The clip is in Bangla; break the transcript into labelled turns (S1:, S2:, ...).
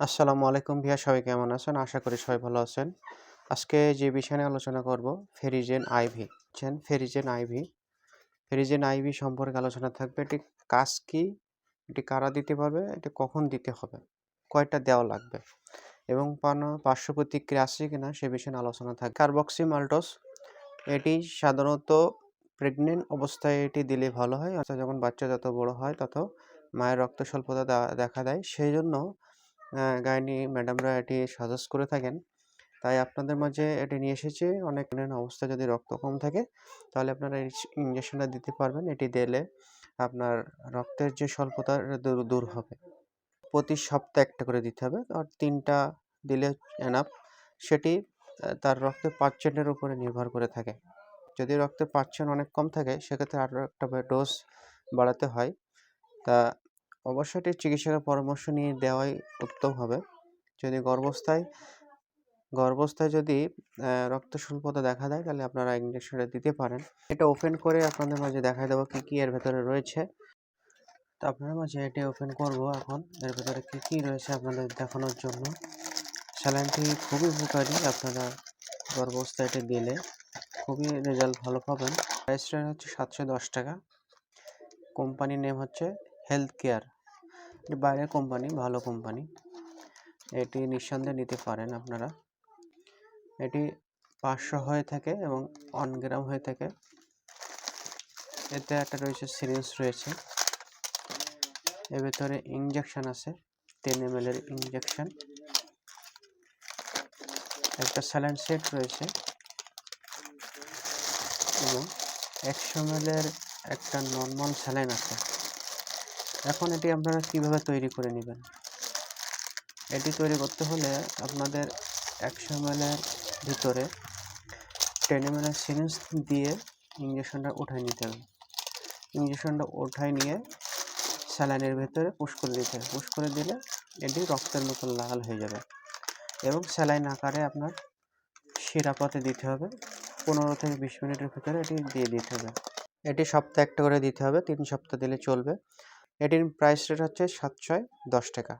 S1: আসসালামু আলাইকুম ভিয়া সবাই কেমন আছেন? আশা করি সবাই ভালো আছেন। আজকে যে বিষয় নিয়ে আলোচনা করব, ফেরিজেন আইভি বুঝছেন? ফেরিজেন আইভি ফেরিজেন আইভি সম্পর্কে আলোচনা থাকবে, এটি কাজ কি, এটি কারা দিতে পারবে, এটি কখন দিতে হবে, কয়টা দেওয়া লাগবে এবং পার্শ্ব প্রতিক্রিয়া আছে কিনা সে বিষয়ে আলোচনা থাকবে। কার্বক্সি মাল্টোস, এটি সাধারণত প্রেগনেন্ট অবস্থায় এটি দিলে ভালো হয়, অর্থাৎ যখন বাচ্চা যত বড় হয়, তত মায়ের রক্ত স্বল্পতা দেখা দেয়। সেই জন্য গাইনি ম্যাডামরা এটি সাজেস্ট করে থাকেন। তাই আপনাদের মাঝে এটি নিয়ে এসেছি। অনেক অবস্থা যদি রক্ত কম থাকে, তাহলে আপনারা ইঞ্জেকশনটা দিতে পারবেন। এটি দিলে আপনার রক্তের যে স্বল্পতা দূর দূর হবে। প্রতি সপ্তাহে একটা করে দিতে হবে। আর তিনটা দিলে এনাফ সেটি তার রক্তের পার্সেন্টের উপরে নির্ভর করে থাকে। যদি রক্তের পার্সেন্ট অনেক কম থাকে, সেক্ষেত্রে আরও একটা ডোজ বাড়াতে হয়। তা অবশ্যই এটি চিকিৎসকের পরামর্শ নিয়ে দেওয়াই উত্তম হবে যদি গর্ভাবস্থায় গর্ভাবস্থায় যদি রক্ত স্বল্পতা দেখা দেয়, তাহলে আপনারা ইঞ্জেকশনটা দিতে পারেন। এটা ওপেন করে আপনাদের মাঝে দেখাই দেবো কী কী এর ভেতরে রয়েছে। তো আপনার মাঝে এটি ওপেন করব এখন। এর ভেতরে কী কী রয়েছে আপনাদের দেখানোর জন্য। স্যালাইনটি খুবই উপকারী আপনারা গর্ভাবস্থায় এটি দিলে। খুবই রেজাল্ট ভালো পাবেন। প্রাইস হচ্ছে সাতশো দশ টাকা। কোম্পানির নেম হচ্ছে হেলথ কেয়ার। বাইরের কোম্পানি ভালো কোম্পানি এটি নিঃসন্দেহে নিতে পারেন আপনারা। এটি পাঁচশো হয়ে থাকে এবং ওয়ান গ্রাম হয়ে থাকে। এতে একটা রয়েছে সিরিঞ্জ রয়েছে। এর ভেতরে ইঞ্জেকশন আছে টেন এম এর ইঞ্জেকশন একটা স্যালাইন সেট রয়েছে। এবং একশো এম এর একটা নর্মাল স্যালাইন আছে। এখন এটি আপনারা কীভাবে তৈরি করে নেবেন? এটি তৈরি করতে হলে আপনাদের একশো এর ভিতরে টেন এম এর সিরিঞ্জ দিয়ে ইঞ্জেকশনটা উঠায় নিতে হবে। ইঞ্জেকশনটা উঠায় নিয়ে স্যালাইনের ভেতরে পুশ করে দিতে হবে। পুশ করে দিলে এটি রক্তের মতন লাল হয়ে যাবে এবং স্যালাইন আকারে আপনার শিরাপাতে দিতে হবে। পনেরো থেকে বিশ মিনিটের ভিতরে এটি দিয়ে দিতে হবে। এটি সপ্তাহে একটা করে দিতে হবে। তিন সপ্তাহ দিলে চলবে। এটির প্রাইস রেট হচ্ছে সাতশয় দশ টাকা।